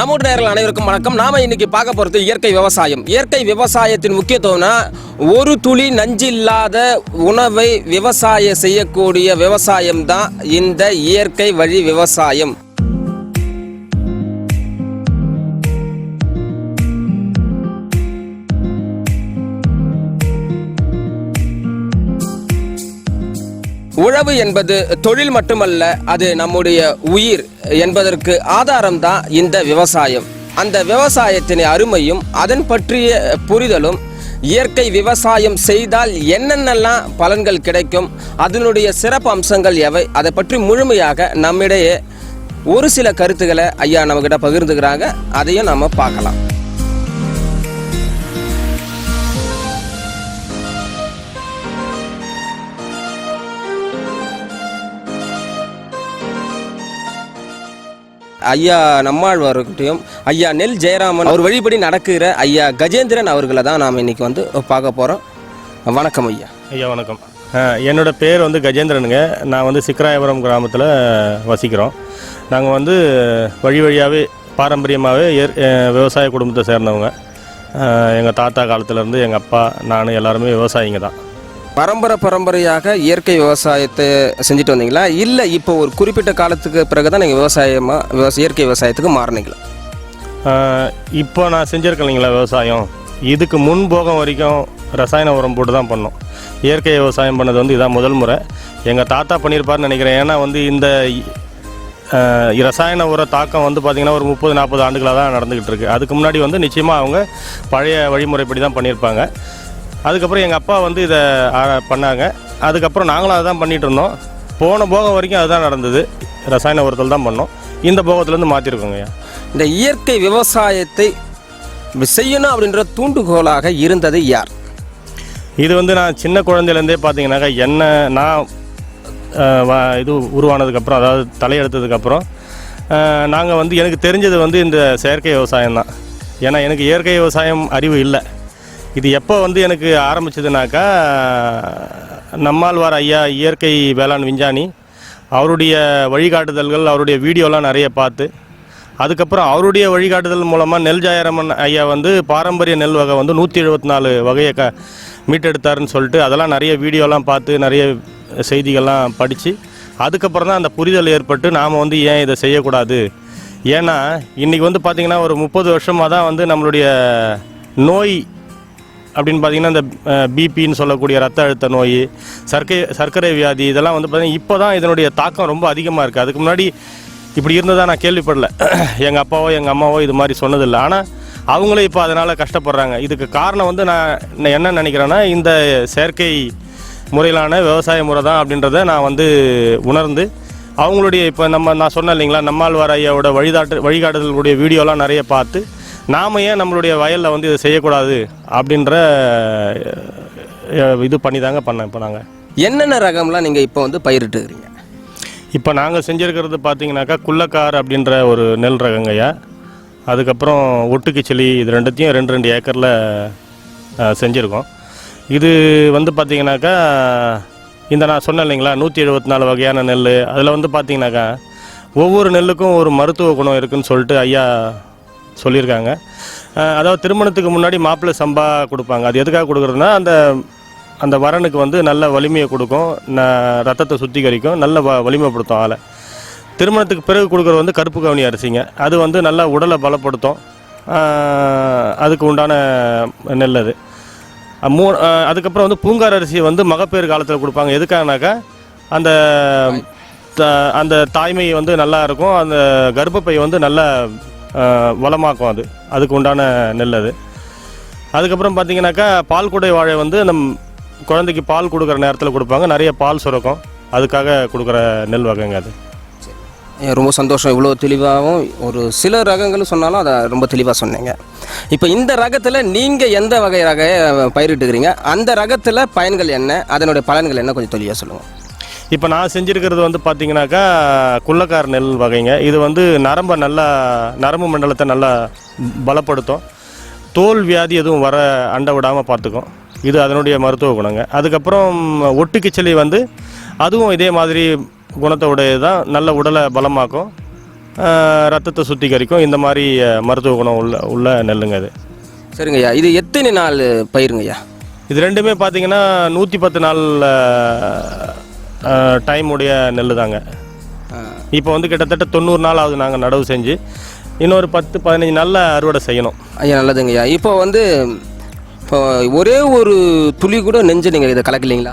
நம்முடைய நேரில் அனைவருக்கும் வணக்கம். நாம இன்னைக்கு பார்க்க போறது இயற்கை விவசாயம். இயற்கை விவசாயத்தின் முக்கியத்துவம்னா ஒரு துளி நஞ்சு இல்லாத உணவை விவசாயம் செய்யக்கூடிய விவசாயம் தான் இந்த இயற்கை வழி விவசாயம். உழவு என்பது தொழில் மட்டுமல்ல அது நம்முடைய உயிர் என்பதற்கு ஆதாரம் தான் இந்த விவசாயம். அந்த விவசாயத்தின் அருமையும் அதன் பற்றிய புரிதலும் இயற்கை விவசாயம் செய்தால் என்னென்னலாம் பலன்கள் கிடைக்கும் அதனுடைய சிறப்பு அம்சங்கள் எவை அதை பற்றி முழுமையாக நம்மிடையே ஒரு சில கருத்துக்களை ஐயா நம்மக்கிட்ட பகிர்ந்துக்கிறாங்க அதையும் நம்ம பார்க்கலாம். ஐயா நம்மாழ்வார்கிட்டையும் ஐயா நெல் ஜெயராமன் அவர் வழிபடி நடக்கிற ஐயா கஜேந்திரன் அவர்களை தான் நாம் இன்னைக்கு வந்து பார்க்க போகிறோம் வணக்கம் ஐயா. ஐயா வணக்கம். என்னோடய என்னோட பேர் வந்து கஜேந்திரனுங்க. நான் வந்து சிக்கராயபுரம் கிராமத்தில் வசிக்கிறோம். நாங்கள் வந்து வழி வழியாகவே பாரம்பரியமாகவே ஏற் விவசாய குடும்பத்தை சேர்ந்தவங்க. எங்கள் தாத்தா காலத்துலேருந்து எங்கள் அப்பா நான் எல்லாருமே விவசாயிங்க தான். பரம்பரை பரம்பரையாக இயற்கை விவசாயத்தை செஞ்சுட்டு வந்தீங்களா? இல்லை இப்போ ஒரு குறிப்பிட்ட காலத்துக்கு பிறகு தான் நீங்கள் விவசாயமாக விவசாய இயற்கை விவசாயத்துக்கு மாறினீங்களா? இப்போ நான் செஞ்சுருக்கேன் இல்லைங்களா விவசாயம். இதுக்கு முன் போகம் வரைக்கும் ரசாயன உரம் போட்டு தான் பண்ணோம். இயற்கை விவசாயம் பண்ணது வந்து இதான் முதல் முறை. எங்கள் தாத்தா பண்ணியிருப்பாருன்னு நினைக்கிறேன். ஏன்னா வந்து இந்த ரசாயன உர தாக்கம் வந்து பார்த்திங்கன்னா ஒரு முப்பது நாற்பது ஆண்டுகளாக தான் நடந்துக்கிட்டு இருக்குது அதுக்கு முன்னாடி வந்து நிச்சயமாக அவங்க பழைய வழிமுறைப்படி தான் பண்ணியிருப்பாங்க அதுக்கப்புறம் எங்கள் அப்பா வந்து இதை பண்ணாங்க. அதுக்கப்புறம் நாங்களும் அதை தான் பண்ணிகிட்டு இருந்தோம். போன போகம் வரைக்கும் அதுதான் நடந்தது. ரசாயன உரத்தில் தான் பண்ணோம். இந்த போகத்துலேருந்து மாற்றிருக்கோங்கய்யா இந்த இயற்கை விவசாயத்தை செய்யணும் அப்படின்ற தூண்டுகோலாக இருந்தது யார்? இது வந்து நான் சின்ன குழந்தையிலேருந்தே பார்த்தீங்கன்னாக்கா என்ன நான் இது உருவானதுக்கப்புறம் அதாவது தலையெடுத்ததுக்கப்புறம் நாங்கள் வந்து எனக்கு தெரிஞ்சது வந்து இந்த செயற்கை விவசாயம் தான் ஏன்னா எனக்கு இயற்கை விவசாயம் அறிவு இல்லை. இது எப்போ வந்து எனக்கு ஆரம்பிச்சதுனாக்கா நம்மாழ்வார் ஐயா இயற்கை வேளாண் விஞ்ஞானி அவருடைய வழிகாட்டுதல்கள் அவருடைய வீடியோலாம் நிறைய பார்த்து அதுக்கப்புறம் அவருடைய வழிகாட்டுதல் மூலமாக நெல் ஜாயரமன் ஐயா வந்து பாரம்பரிய நெல் வகை வந்து நூற்றி எழுபத்தி நாலு வகையை க மீட்டெடுத்தாருன்னு சொல்லிட்டு அதெல்லாம் நிறைய வீடியோலாம் பார்த்து நிறைய செய்திகள்லாம் படித்து அதுக்கப்புறம் தான் அந்த புரிதல் ஏற்பட்டு நாம் வந்து ஏன் இதை செய்யக்கூடாது? ஏன்னா இன்றைக்கி வந்து பார்த்திங்கன்னா ஒரு முப்பது வருஷமாக தான் வந்து நம்மளுடைய நோய் அப்படின்னு பார்த்தீங்கன்னா இந்த பிபின்னு சொல்லக்கூடிய ரத்த அழுத்த நோய் சர்க்கரை சர்க்கரை வியாதி இதெல்லாம் வந்து பார்த்திங்கன்னா இப்போ தான் இதனுடைய தாக்கம் ரொம்ப அதிகமாக இருக்குது அதுக்கு முன்னாடி இப்படி இருந்ததாக நான் கேள்விப்படல. எங்கள் அப்பாவோ எங்கள் அம்மாவோ இது மாதிரி சொன்னதில்லை. ஆனால் அவங்களே இப்போ அதனால் கஷ்டப்படுறாங்க. இதுக்கு காரணம் வந்து நான் என்ன நினைக்கிறேன்னா இந்த செயற்கை முறையிலான விவசாய முறை தான் அப்படின்றத நான் வந்து உணர்ந்து அவங்களுடைய இப்போ நம்ம நான் சொன்னேன் இல்லைங்களா நம்மாழ்வார் ஐயாவோட வழிகாட்டு வழிகாட்டுதல்களுடைய வீடியோலாம் நிறைய பார்த்து நாம் ஏன் நம்மளுடைய வயலில் வந்து இதை செய்யக்கூடாது அப்படின்ற இது பண்ணி தாங்க பண்ணேன் இப்போ நாங்கள் என்னென்ன ரகம்லாம் நீங்கள் இப்போ வந்து பயிரிட்டுக்கிறீங்க இப்போ நாங்கள் செஞ்சுருக்கிறது பார்த்தீங்கன்னாக்கா குள்ளக்கார் அப்படின்ற ஒரு நெல் ரகங்கய்யா அதுக்கப்புறம் ஒட்டுக்கிச்சலி இது ரெண்டுத்தையும் ரெண்டு ரெண்டு ஏக்கரில் செஞ்சுருக்கோம். இது வந்து பார்த்தீங்கன்னாக்கா இந்த நான் சொன்னேன் இல்லைங்களா நூற்றி எழுபத்தி நாலு வகையான நெல் அதில் வந்து பார்த்தீங்கன்னாக்கா ஒவ்வொரு நெல்லுக்கும் ஒரு மருத்துவ குணம் இருக்குன்னு சொல்லிட்டு ஐயா சொல்லியிருக்காங்க. அதாவது திருமணத்துக்கு முன்னாடி மாப்பிள்ளை சம்பா கொடுப்பாங்க. அது எதுக்காக கொடுக்குறதுனா அந்த அந்த வரனுக்கு வந்து நல்ல வலிமையை கொடுக்கும் ந ரத்தத்தை சுத்திகரிக்கும் நல்ல வ வலிமைப்படுத்தும் ஆளை. திருமணத்துக்கு பிறகு கொடுக்குறது வந்து கருப்பு கவனி அரிசிங்க. அது வந்து நல்லா உடலை பலப்படுத்தும். அதுக்கு உண்டான நெல் அது. மூ அதுக்கப்புறம் வந்து பூங்கார் அரிசி வந்து மகப்பேறு காலத்தில் கொடுப்பாங்க. எதுக்காகனாக்கா அந்த த- அந்த தாய்மை வந்து நல்லா இருக்கும். அந்த கர்ப்பப்பை வந்து நல்லா வளமாக்கும் அது. அதுக்கு உண்டான நெல் அது. அதுக்கப்புறம் பார்த்தீங்கன்னாக்கா பால் குடை வாழை வந்து நம் குழந்தைக்கு பால் கொடுக்குற நேரத்தில் கொடுப்பாங்க. நிறைய பால் சுரக்கும். அதுக்காக கொடுக்குற நெல் வகைங்க அது. ரொம்ப சந்தோஷம். இவ்வளோ தெளிவாகவும் ஒரு சில ரகங்கள் சொன்னாலும் அதை ரொம்ப தெளிவாக சொன்னீங்க. இப்போ இந்த ரகத்தில் நீங்கள் எந்த வகை ரக பயிரிட்டுக்கிறீங்க? அந்த ரகத்தில் பயன்கள் என்ன? அதனுடைய பலன்கள் என்ன? கொஞ்சம் தெளிவாக சொல்லுங்கள் இப்போ நான் செஞ்சுருக்கிறது வந்து பார்த்தீங்கன்னாக்கா குள்ளக்கார் நெல் வகைங்க. இது வந்து நரம்பை நல்லா நரம்பு மண்டலத்தை நல்லா பலப்படுத்தும். தோல் வியாதி எதுவும் வர அண்ட விடாமல் பார்த்துக்கும் இது அதனுடைய மருத்துவ குணங்க. அதுக்கப்புறம் ஒட்டுக்கிச்சலி வந்து அதுவும் இதே மாதிரி குணத்தை உடையது தான் நல்ல உடலை பலமாக்கும். ரத்தத்தை சுத்திகரிக்கும். இந்த மாதிரி மருத்துவ குணம் உள்ள உள்ள நெல்லுங்க அது சரிங்கய்யா. இது எத்தனை நாள் பயிருங்கய்யா? இது ரெண்டுமே பார்த்தீங்கன்னா நூற்றி பத்து நாள் டைம் உடைய நெல் தாங்க. இப்போ வந்து கிட்டத்தட்ட தொண்ணூறு நாள் ஆகுது நாங்கள் நடவு செஞ்சு. இன்னொரு பத்து பதினஞ்சு நாளில் அறுவடை செய்யணும். ஐயா நல்லதுங்கய்யா இப்போ வந்து இப்போ ஒரே ஒரு துளி கூட நெஞ்சு நீங்கள் இதை கலக்கலைங்களா?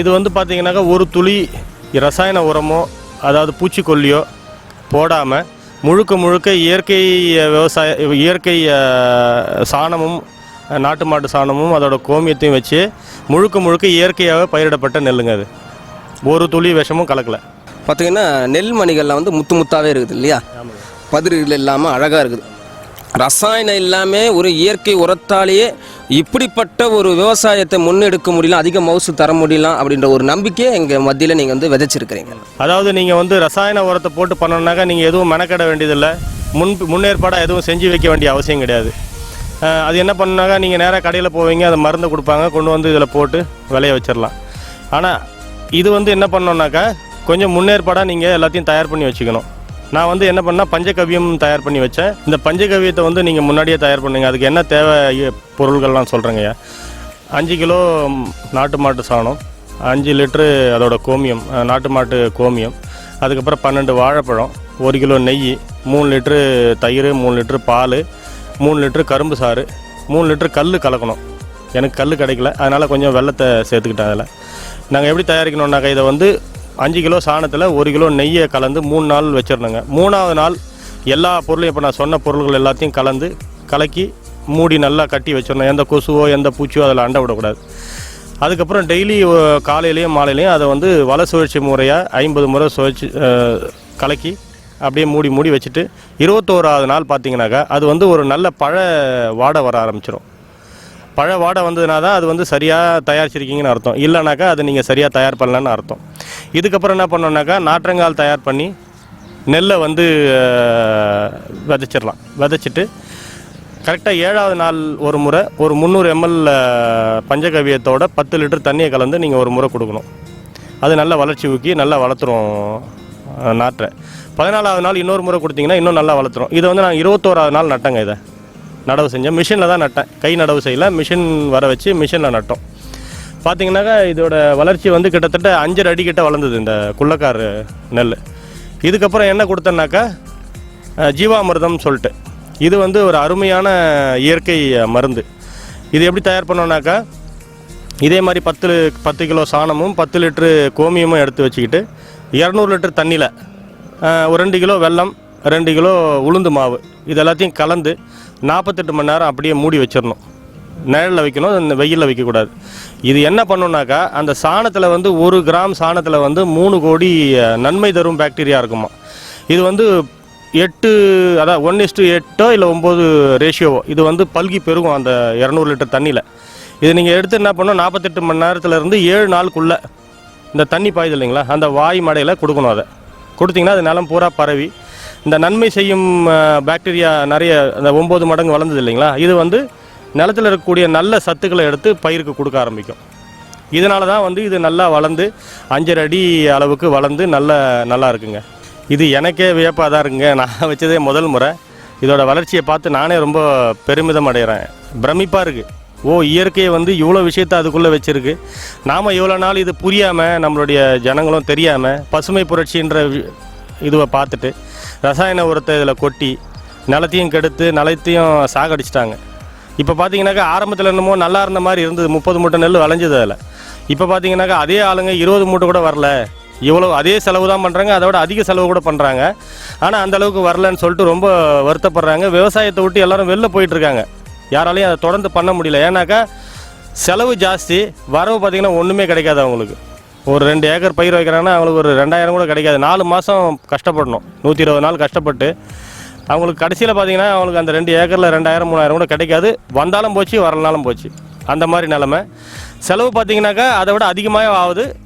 இது வந்து பார்த்தீங்கன்னாக்கா ஒரு துளி ரசாயன உரமோ அதாவது பூச்சிக்கொல்லியோ போடாமல் முழுக்க முழுக்க இயற்கை விவசாய இயற்கை சாணமும் நாட்டு மாட்டு சாணமும் அதோட கோமியத்தையும் வச்சு முழுக்க முழுக்க இயற்கையாக பயிரிடப்பட்ட நெல்லுங்க அது. ஒரு துளி விஷமும் கலக்கலை. பார்த்தீங்கன்னா நெல் மணிகள்லாம் வந்து முத்து முத்தாவே இருக்குது இல்லையா? பதிர்கள் இல்லாமல் அழகாக இருக்குது. ரசாயனம் இல்லாமல் ஒரு இயற்கை உரத்தாலேயே இப்படிப்பட்ட ஒரு விவசாயத்தை முன்னெடுக்க முடியல அதிக மவுசு தர முடியலாம் அப்படின்ற ஒரு நம்பிக்கையை எங்கள் மத்தியில் நீங்கள் வந்து விதைச்சிருக்கிறீங்க. அதாவது நீங்கள் வந்து ரசாயன உரத்தை போட்டு பண்ணணுன்னாக்கா நீங்கள் எதுவும் மெனக்கட வேண்டியதில்லை. முன் முன்னேற்பாடாக எதுவும் செஞ்சு வைக்க வேண்டிய அவசியம் கிடையாது. அது என்ன பண்ணாக்கா நீங்கள் நேராக கடையில் போவீங்க அதை மருந்து கொடுப்பாங்க கொண்டு வந்து இதில் போட்டு விளைய வச்சிடலாம். ஆனால் இது வந்து என்ன பண்ணோன்னாக்கா கொஞ்சம் முன்னேற்பாடாக நீங்கள் எல்லாத்தையும் தயார் பண்ணி வச்சுக்கணும். நான் வந்து என்ன பண்ணால் பஞ்சகவியம் தயார் பண்ணி வச்சேன். இந்த பஞ்சகவியத்தை வந்து நீங்கள் முன்னாடியே தயார் பண்ணுங்க. அதுக்கு என்ன தேவை பொருள்கள்லாம் சொல்கிறேங்கய்யா அஞ்சு கிலோ நாட்டு மாட்டு சாணம் அஞ்சு லிட்ரு அதோட கோமியம் நாட்டு மாட்டு கோமியம் அதுக்கப்புறம் பன்னெண்டு வாழைப்பழம் ஒரு கிலோ நெய் மூணு லிட்ரு தயிர் மூணு லிட்ரு பால் மூணு லிட்ரு கரும்பு சாறு மூணு லிட்ரு கல் கலக்கணும். எனக்கு கல் கிடைக்கல அதனால் கொஞ்சம் வெள்ளத்தை சேர்த்துக்கிட்டேன் அதில். நாங்கள் எப்படி தயாரிக்கணும்னாக்கா இதை வந்து அஞ்சு கிலோ சாணத்தில் ஒரு கிலோ நெய்யை கலந்து மூணு நாள் வச்சிடணுங்க. மூணாவது நாள் எல்லா பொருளையும் இப்போ நான் சொன்ன பொருள்கள் எல்லாத்தையும் கலந்து கலக்கி மூடி நல்லா கட்டி வச்சிடணும். எந்த கொசுவோ எந்த பூச்சியோ அதில் அண்டை விடக்கூடாது. அதுக்கப்புறம் டெய்லி காலையிலையும் மாலையிலையும் அதை வந்து வலை சுழற்சி முறையாக ஐம்பது முறை சுழற்சி கலக்கி அப்படியே மூடி மூடி வச்சுட்டு இருபத்தோராவது நாள் பார்த்தீங்கன்னாக்கா அது வந்து ஒரு நல்ல பழ வாடை வர ஆரம்பிச்சிடும் பழ வாடை வந்ததுனா தான் அது வந்து சரியாக தயாரிச்சிருக்கீங்கன்னு அர்த்தம். இல்லைனாக்கா அது நீங்கள் சரியாக தயார் பண்ணலன்னு அர்த்தம். இதுக்கப்புறம் என்ன பண்ணோம்னாக்கா நாற்றங்கால் தயார் பண்ணி நெல்லை வந்து விதைச்சிடலாம். விதைச்சிட்டு கரெக்டாக ஏழாவது நாள் ஒரு முறை ஒரு முந்நூறு எம்எல் பஞ்சகவியத்தோட பத்து லிட்டர் தண்ணியை கலந்து நீங்கள் ஒரு முறை கொடுக்கணும். அது நல்லா வளர்ச்சி ஊக்கி நல்லா வளர்த்துரும் நாற்றை. பதினாலாவது நாள் இன்னொரு முறை கொடுத்தீங்கன்னா இன்னும் நல்லா வளர்த்துரும். இதை வந்து நான் இருபத்தோராவது நாள் நட்டேங்க இதை. நடவு செஞ்சேன். மிஷினில் தான் நட்டேன். கை நடவு செய்யல. மிஷின் வர வச்சு மிஷினில் நட்டோம். பார்த்தீங்கன்னாக்கா இதோட வளர்ச்சி வந்து கிட்டத்தட்ட அஞ்சரை அடி கிட்ட வளர்ந்தது இந்த குள்ளக்கார் நெல். இதுக்கப்புறம் என்ன கொடுத்தேன்னாக்கா ஜீவாமிர்தம் சொல்லிட்டு. இது வந்து ஒரு அருமையான இயற்கை மருந்து. இது எப்படி தயார் பண்ணோன்னாக்கா இதே மாதிரி பத்து பத்து கிலோ சாணமும் பத்து லிட்ரு கோமியமும் எடுத்து வச்சுக்கிட்டு இரநூறு லிட்டர் தண்ணியில் ஒரு ரெண்டு கிலோ வெல்லம் ரெண்டு கிலோ உளுந்து மாவு இது எல்லாத்தையும் கலந்து நாற்பத்தெட்டு மணி நேரம் அப்படியே மூடி வச்சிடணும். நிழலில் வைக்கணும் இந்த வெயிலில் வைக்கக்கூடாது. இது என்ன பண்ணுனாக்கா அந்த சாணத்தில் வந்து ஒரு கிராம் சாணத்தில் வந்து மூணு கோடி நன்மை தரும் பாக்டீரியா இருக்குமா. இது வந்து எட்டு அதான் ஒன் இஸ்டு எட்டோ இல்லை ஒம்பது ரேஷியோவோ இது வந்து பல்கி பெருகும் அந்த இரநூறு லிட்டர் தண்ணியில். இது நீங்கள் எடுத்து என்ன பண்ணணும் நாற்பத்தெட்டு மணி நேரத்துலேருந்து ஏழு நாளுக்குள்ளே இந்த தண்ணி பாயுது இல்லைங்களா? அந்த வாய் மடையில் கொடுக்கணும் அதை. கொடுத்தீங்கன்னா அது நிலம் பூரா பரவி. இந்த நன்மை செய்யும் பாக்டீரியா நிறைய அந்த ஒம்பது மடங்கு வளர்ந்தது இல்லைங்களா? இது வந்து நிலத்தில் இருக்கக்கூடிய நல்ல சத்துக்களை எடுத்து பயிருக்கு கொடுக்க ஆரம்பிக்கும். இதனால தான் வந்து இது நல்லா வளர்ந்து அஞ்சரை அடி அளவுக்கு வளர்ந்து நல்ல நல்லா இருக்குங்க. இது எனக்கே வியப்பாக தான் இருக்குங்க. நான் வச்சதே முதல் முறை. இதோட வளர்ச்சியை பார்த்து நானே ரொம்ப பெருமிதம் அடைகிறேன். பிரமிப்பாக இருக்குது ஓ இயற்கையை வந்து இவ்வளோ விஷயத்த அதுக்குள்ளே வச்சுருக்கு. நாம் இவ்வளோ நாள் இது புரியாமல் நம்மளுடைய ஜனங்களும் தெரியாமல் பசுமை புரட்சின்ற வி- இதுவை பார்த்துட்டு ரசாயன உரத்தை இதில் கொட்டி நிலத்தையும் கெடுத்து நிலத்தையும் சாகடிச்சிட்டாங்க. இப்போ பார்த்தீங்கன்னாக்கா ஆரம்பத்தில் என்னமோ நல்லா இருந்த மாதிரி இருந்தது. முப்பது மூட்டை நெல் விளைஞ்சது அதில். இப்போ பார்த்தீங்கன்னாக்கா அதே ஆளுங்க இருபது மூட்டை கூட வரல. இவ்வளோ அதே செலவு தான் பண்ணுறாங்க அதோட அதிக செலவு கூட பண்ணுறாங்க ஆனால் அந்தளவுக்கு வரலன்னு சொல்லிட்டு ரொம்ப வருத்தப்படுறாங்க. விவசாயத்தை விட்டு எல்லாரும் வெளில போயிட்டுருக்காங்க யாராலையும் அதை தொடர்ந்து பண்ண முடியல. ஏன்னாக்கா செலவு ஜாஸ்தி வரவு பார்த்தீங்கன்னா ஒன்றுமே கிடைக்காது அவங்களுக்கு. ஒரு ரெண்டு ஏக்கர் பயிர் வைக்கிறாங்கன்னா அவங்களுக்கு ஒரு ரெண்டாயிரம் கூட கிடைக்காது. நாலு மாதம் கஷ்டப்படணும். நூற்றி இருபது நாள் கஷ்டப்பட்டு. அவங்களுக்கு கடைசியில் பார்த்தீங்கன்னா அவங்களுக்கு அந்த ரெண்டு ஏக்கரில் ரெண்டாயிரம் மூணாயிரம் கூட கிடைக்காது. வந்தாலும் போச்சு வரலனாலும் போச்சு. அந்த மாதிரி நிலமை. செலவு பார்த்தீங்கன்னாக்கா அதை விட அதிகமாக ஆகுது.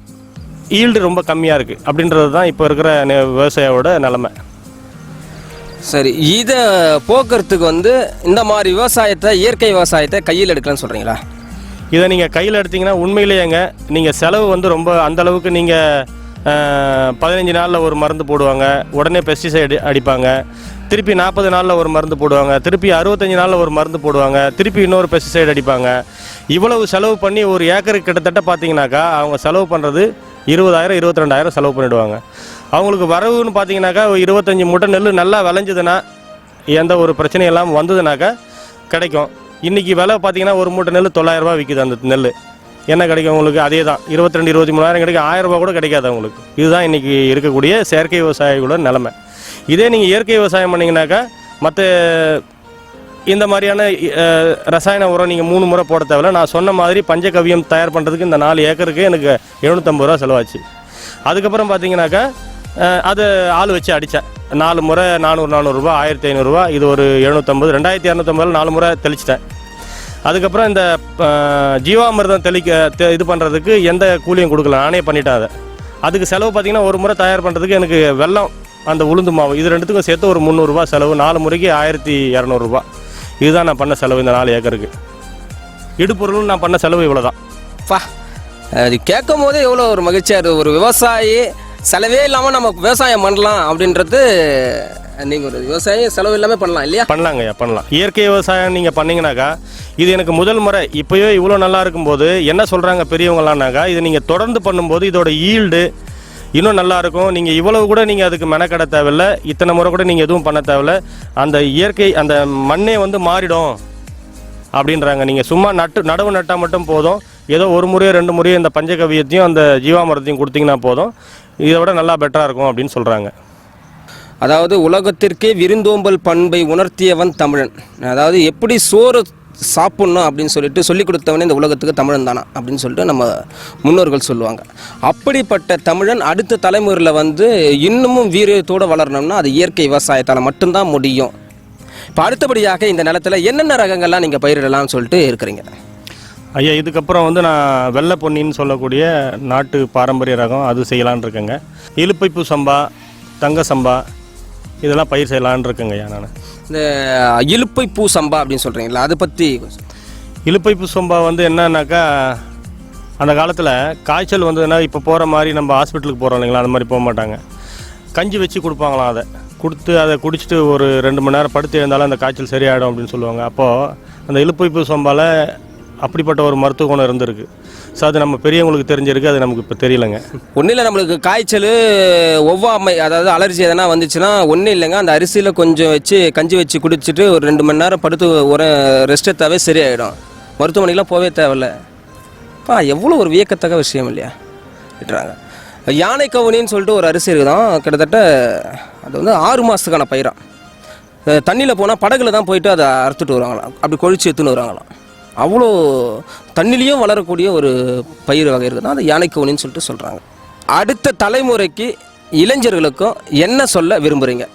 ஈல்டு ரொம்ப கம்மியாக இருக்குது அப்படின்றது தான் இப்போ இருக்கிற நெ- விவசாயியோட நிலமை. சரி இதை போக்குறதுக்கு வந்து இந்த மாதிரி விவசாயத்தை இயற்கை விவசாயத்தை கையில் எடுக்கலன்னு சொல்கிறீங்களா இதை நீங்கள் கையில் எடுத்தீங்கன்னா உண்மையிலேயேங்க நீங்கள் செலவு வந்து ரொம்ப அந்த அளவுக்கு நீங்கள் பதினஞ்சு நாளில் ஒரு மருந்து போடுவாங்க உடனே பெஸ்டிசைடு அடிப்பாங்க திருப்பி நாற்பது நாளில் ஒரு மருந்து போடுவாங்க திருப்பி அறுபத்தஞ்சு நாளில் ஒரு மருந்து போடுவாங்க திருப்பி இன்னொரு பெஸ்டிசைடு அடிப்பாங்க. இவ்வளவு செலவு பண்ணி ஒரு ஏக்கருக்கு கிட்டத்தட்ட பார்த்தீங்கன்னாக்கா அவங்க செலவு பண்ணுறது இருபதாயிரம் இருபத்தி ரெண்டாயிரம் செலவு பண்ணிவிடுவாங்க அவங்களுக்கு வரவுன்னு பார்த்தீங்கன்னாக்கா ஒரு இருபத்தஞ்சி மூட்டை நெல் நல்லா விளைஞ்சதுன்னா எந்த ஒரு பிரச்சனையும் இல்லாமல் வந்ததுனாக்கா கிடைக்கும். இன்றைக்கி விலை பார்த்தீங்கன்னா ஒரு மூட்டை நெல் தொள்ளாயிரரூபா விற்கிது அந்த நெல் என்ன கிடைக்கும் உங்களுக்கு அதே தான் இருபத்தி ரெண்டு இருபத்தி மூணாயிரம் கிடைக்கும் ஆயிரம் கூட கிடைக்காது அவங்களுக்கு. இதுதான் இன்றைக்கி இருக்கக்கூடிய செயற்கை விவசாயிகளோட நிலமை. இதே நீங்கள் இயற்கை விவசாயம் பண்ணிங்கனாக்கா மற்ற இந்த மாதிரியான ரசாயன உரம் நீங்கள் மூணு முறை போட தேவையில்ல. நான் சொன்ன மாதிரி பஞ்சகவியம் தயார் பண்ணுறதுக்கு இந்த நாலு ஏக்கருக்கு எனக்கு எழுநூற்றம்பது ரூபா செலவாச்சு. அதுக்கப்புறம் பார்த்தீங்கன்னாக்கா அது ஆள் வச்சு அடித்தேன் நாலு முறை நானூறு நானூறுரூவா ஆயிரத்தி ஐநூறுரூவா இது ஒரு எழுநூற்றம்பது ரெண்டாயிரத்தி இரநூத்தம்பதில் நாலு முறை தெளிச்சிட்டேன். அதுக்கப்புறம் இந்த அஹ், ஜீவாமிர்தம் தெளிக்க தெ- இது பண்ணுறதுக்கு எந்த கூலியும் கொடுக்கல. நானே பண்ணிட்டேன் அதை. அதுக்கு செலவு பார்த்தீங்கன்னா ஒரு முறை தயார் பண்ணுறதுக்கு எனக்கு வெல்லம் அந்த உளுந்து மாவு இது ரெண்டுத்துக்கும் சேர்த்து ஒரு முந்நூறுரூவா செலவு. நாலு முறைக்கு ஆயிரத்தி இரநூறுபா இதுதான் நான் பண்ண செலவு இந்த நாலு ஏக்கருக்கு. இடுப்பொருளும் நான் பண்ண செலவு இவ்வளோ தான் பா அது கேட்கும் போதே எவ்வளோ ஒரு மகிழ்ச்சியாக இருக்குது ஒரு விவசாயி செலவே இல்லாமல் நம்ம விவசாயம் பண்ணலாம் அப்படின்றது நீங்கள் ஒரு விவசாயம் செலவு இல்லாமல் பண்ணலாம் இல்லையா? பண்ணலாங்கய்யா பண்ணலாம். இயற்கை விவசாயம் நீங்கள் பண்ணீங்கனாக்கா இது எனக்கு முதல் முறை. இப்போயோ இவ்வளோ நல்லா இருக்கும்போது என்ன சொல்கிறாங்க பெரியவங்களானாக்கா இது நீங்கள் தொடர்ந்து பண்ணும்போது இதோட ஈல்டு இன்னும் நல்லாயிருக்கும் நீங்கள் இவ்வளவு கூட நீங்கள் அதுக்கு மெனக்கட தேவையில்ல. இத்தனை முறை கூட நீங்கள் எதுவும் பண்ண தேவையில்ல. அந்த இயற்கை அந்த மண்ணே வந்து மாறிடும் அப்படின்றாங்க. நீங்கள் சும்மா நட்டு நடவு நட்டால் மட்டும் போதும். ஏதோ ஒரு முறையோ ரெண்டு முறையோ இந்த பஞ்சகவியத்தையும் அந்த ஜீவாமரத்தையும் கொடுத்தீங்கன்னா போதும். இதை விட நல்லா பெட்டராக இருக்கும் அப்படின்னு சொல்கிறாங்க அதாவது உலகத்திற்கே விருந்தோம்பல் பண்பை உணர்த்தியவன் தமிழன். அதாவது எப்படி சோறு சாப்பிட்ணும் அப்படின்னு சொல்லிட்டு சொல்லிக் கொடுத்தவனே இந்த உலகத்துக்கு தமிழன் தானா அப்படின்னு சொல்லிட்டு நம்ம முன்னோர்கள் சொல்லுவாங்க. அப்படிப்பட்ட தமிழன் அடுத்த தலைமுறையில் வந்து இன்னமும் வீரியத்தோடு வளரணும்னா அது இயற்கை விவசாயத்தால் மட்டும்தான் முடியும். இப்போ அடுத்தபடியாக இந்த நிலத்துல என்னென்ன ரகங்கள்லாம் நீங்கள் பயிரிடலாம்னு சொல்லிட்டு இருக்கிறீங்க. ஐயா இதுக்கப்புறம் வந்து நான் வெள்ளை பொன்னின்னு சொல்லக்கூடிய நாட்டு பாரம்பரிய ரகம் அது செய்யலான்னு இருக்கேங்க. இலுப்பைப்பு சம்பா தங்க சம்பா இதெல்லாம் பயிர் செய்யலான்னு இருக்கேங்க ஐயா நான். இந்த இலுப்பை பூ சம்பா அப்படின்னு சொல்கிறீங்களா அதை பற்றி இலுப்பைப்பு சம்பா வந்து என்னன்னாக்கா அந்த காலத்தில் காய்ச்சல் வந்ததுன்னா இப்போ போகிற மாதிரி நம்ம ஹாஸ்பிட்டலுக்கு போகிறோம் இல்லைங்களா அந்த மாதிரி போக மாட்டாங்க கஞ்சி வச்சு கொடுப்பாங்களாம் அதை. கொடுத்து அதை குடிச்சிட்டு ஒரு ரெண்டு மணி நேரம் படுத்து எழுந்தாலும் அந்த காய்ச்சல் சரியாயிடும் அப்படின்னு சொல்லுவாங்க. அப்போது அந்த இலுப்பைப்பு சம்பால அப்படிப்பட்ட ஒரு மருத்துவ குணம் இருந்திருக்கு. ஸோ அது நம்ம பெரியவங்களுக்கு தெரிஞ்சிருக்கு அது நமக்கு இப்போ தெரியலங்க. ஒன்றும் இல்லை நம்மளுக்கு காய்ச்சல் ஒவ்வாமை அதாவது அலர்ஜி எதனா வந்துச்சுன்னா ஒன்றும் இல்லைங்க. அந்த அரிசியில் கொஞ்சம் வச்சு கஞ்சி வச்சு குடிச்சிட்டு ஒரு ரெண்டு மணி நேரம் படுத்து ஒரு ரெஸ்ட் எடுத்தாவே சரியாயிடும். மருத்துவமனைக்கெலாம் போவே தேவையில்ல. பா எவ்வளோ ஒரு வியக்கத்தக்க விஷயம் இல்லையா? விட்டுறாங்க. யானை கவுனின்னு சொல்லிட்டு ஒரு அரிசி இருக்குதான். கிட்டத்தட்ட அது வந்து ஆறு மாதத்துக்கான பயிராம் தண்ணியில் போனால் படகுல தான் போயிட்டு அதை அறுத்துட்டு வருவாங்களாம். அப்படி கொழிச்சு எடுத்துன்னு வருவாங்களாம். அவ்வளோ தண்ணிலையும் வளரக்கூடிய ஒரு பயிர் வகை இருக்குது அது யானை சொல்லிட்டு சொல்கிறாங்க அடுத்த தலைமுறைக்கு இளைஞர்களுக்கும் என்ன சொல்ல விரும்புகிறீங்க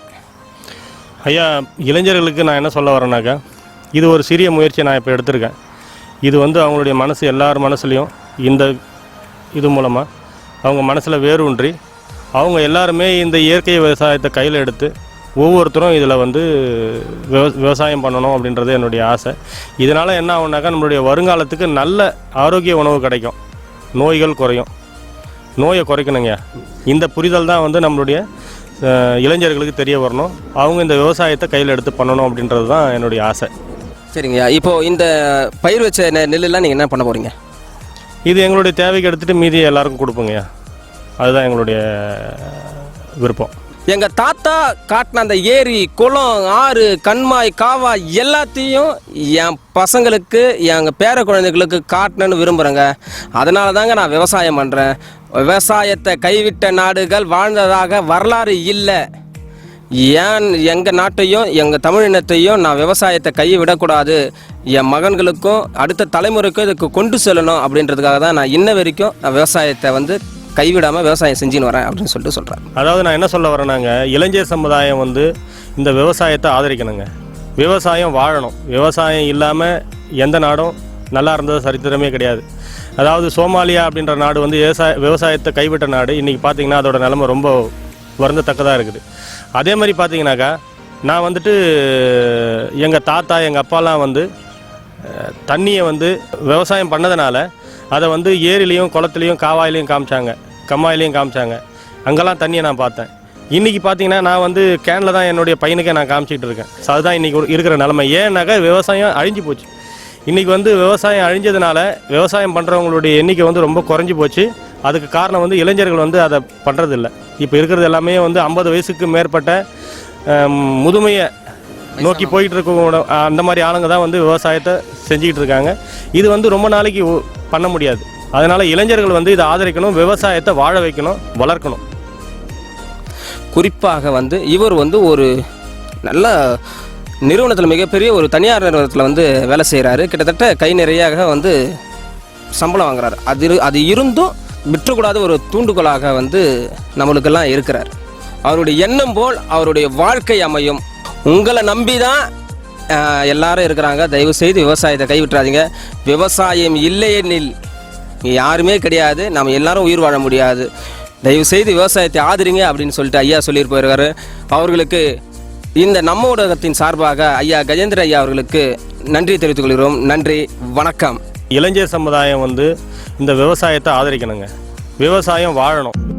ஐயா இளைஞர்களுக்கு நான் என்ன சொல்ல வரேனாக்கா இது ஒரு சிறிய முயற்சியை நான் இப்போ எடுத்திருக்கேன். இது வந்து அவங்களுடைய மனசு எல்லார் மனசுலையும் இந்த இது மூலமாக அவங்க மனசில் வேரூன்றி அவங்க எல்லாருமே இந்த இயற்கை விவசாயத்தை கையில் எடுத்து ஒவ்வொருத்தரும் இதில் வந்து விவ விவசாயம் பண்ணணும் அப்படின்றது என்னுடைய ஆசை. இதனால் என்ன ஆகுனாக்கா நம்மளுடைய வருங்காலத்துக்கு நல்ல ஆரோக்கிய உணவு கிடைக்கும். நோய்கள் குறையும். நோயை குறைக்கணுங்க. இந்த புரிதல் தான் வந்து நம்மளுடைய இளைஞர்களுக்கு தெரிய வரணும். அவங்க இந்த விவசாயத்தை கையில் எடுத்து பண்ணணும் அப்படின்றது தான் என்னுடைய ஆசை. சரிங்கய்யா. இப்போது இந்த பயிர் வச்ச நெ- நெல்லெல்லாம் நீங்கள் என்ன பண்ண போகிறீங்க இது எங்களுடைய தேவைக்கு எடுத்துகிட்டு மீதி எல்லாருக்கும் கொடுப்போங்கய்யா. அதுதான் எங்களுடைய விருப்பம். எங்கள் தாத்தா காட்டின அந்த ஏரி குளம் ஆறு கண்மாய் காவாய் எல்லாத்தையும் என் பசங்களுக்கு எங்கள் பேர குழந்தைகளுக்கு காட்டணும்னு விரும்புகிறேங்க அதனால தாங்க நான் விவசாயம் பண்ணுறேன் விவசாயத்தை கைவிட்ட நாடுகள் வாழ்ந்ததாக வரலாறு இல்லை. ஏன் எங்கள் நாட்டையும் எங்கள் தமிழினத்தையும் நான் விவசாயத்தை கையை விடக்கூடாது என் மகன்களுக்கும் அடுத்த தலைமுறைக்கும் இதுக்கு கொண்டு செல்லணும் அப்படின்றதுக்காக தான் நான் இன்ன வரைக்கும் நான் விவசாயத்தை வந்து கைவிடாமல் விவசாயம் செஞ்சுன்னு வரேன் அப்படின்னு சொல்லிட்டு சொல்கிறேன் அதாவது நான் என்ன சொல்ல வரேனாங்க? இளைஞர் சமுதாயம் வந்து இந்த விவசாயத்தை ஆதரிக்கணுங்க. விவசாயம் வாழணும். விவசாயம் இல்லாமல் எந்த நாடும் நல்லா இருந்தது சரித்திரமே கிடையாது. அதாவது சோமாலியா அப்படின்ற நாடு வந்து விவசாய விவசாயத்தை கைவிட்ட நாடு. இன்றைக்கி பார்த்தீங்கன்னா அதோட நிலமை ரொம்ப வருந்தத்தக்கதாக இருக்குது. அதே மாதிரி பார்த்தீங்கன்னாக்கா நான் வந்துட்டு எங்கள் தாத்தா எங்கள் அப்பாலாம் வந்து தண்ணியை வந்து விவசாயம் பண்ணதுனால அதை வந்து ஏரிலையும் குளத்துலையும் காவாயிலையும் காமிச்சாங்க. கம்மாயிலையும் காமிச்சாங்க. அங்கெல்லாம் தண்ணியை நான் பார்த்தேன். இன்றைக்கி பார்த்தீங்கன்னா நான் வந்து கேனில் தான் என்னுடைய பையனுக்கே நான் காமிச்சிட்டு இருக்கேன். ஸோ அதுதான் இன்றைக்கி இருக்கிற நிலைமை. ஏன்னாக்கா விவசாயம் அழிஞ்சு போச்சு? இன்றைக்கி வந்து விவசாயம் அழிஞ்சதுனால விவசாயம் பண்ணுறவங்களுடைய எண்ணிக்கை வந்து ரொம்ப குறைஞ்சி போச்சு. அதுக்கு காரணம் வந்து இளைஞர்கள் வந்து அதை பண்ணுறதில்ல இப்போ இருக்கிறது எல்லாமே வந்து ஐம்பது வயசுக்கு மேற்பட்ட முதுமையை நோக்கி போயிட்டு இருக்கவங்களோட அந்த மாதிரி ஆளுங்க தான் வந்து விவசாயத்தை செஞ்சுக்கிட்டு இருக்காங்க. இது வந்து ரொம்ப நாளைக்கு பண்ண முடியாது. அதனால் இளைஞர்கள் வந்து இதை ஆதரிக்கணும் விவசாயத்தை வாழ வைக்கணும் வளர்க்கணும். குறிப்பாக வந்து இவர் வந்து ஒரு நல்ல நிறுவனத்தில் மிகப்பெரிய ஒரு தனியார் நிறுவனத்தில் வந்து வேலை செய்கிறாரு கிட்டத்தட்ட கை நிறையாக வந்து சம்பளம் வாங்குறாரு. அது அது இருந்தும் விற்றக்கூடாத ஒரு தூண்டுகோலாக வந்து நம்மளுக்கெல்லாம் இருக்கிறார். அவருடைய எண்ணம் போல் அவருடைய வாழ்க்கை அமையும். உங்களை நம்பி தான் எல்லாரும் இருக்கிறாங்க. தயவு செய்து விவசாயத்தை கைவிட்டுறாதீங்க. விவசாயம் இல்லையெனில் யாருமே கிடையாது. நம்ம எல்லாரும் உயிர் வாழ முடியாது. தயவு செய்து விவசாயத்தை ஆதரிங்க அப்படின்னு சொல்லிட்டு ஐயா சொல்லிட்டு போயிருக்காரு அவர்களுக்கு இந்த நம்ம ஊடகத்தின் சார்பாக ஐயா கஜேந்திர ஐயா அவர்களுக்கு நன்றி தெரிவித்துக் கொள்கிறோம். நன்றி வணக்கம். இளைஞர் சமுதாயம் வந்து இந்த விவசாயத்தை ஆதரிக்கணுங்க. விவசாயம் வாழணும்.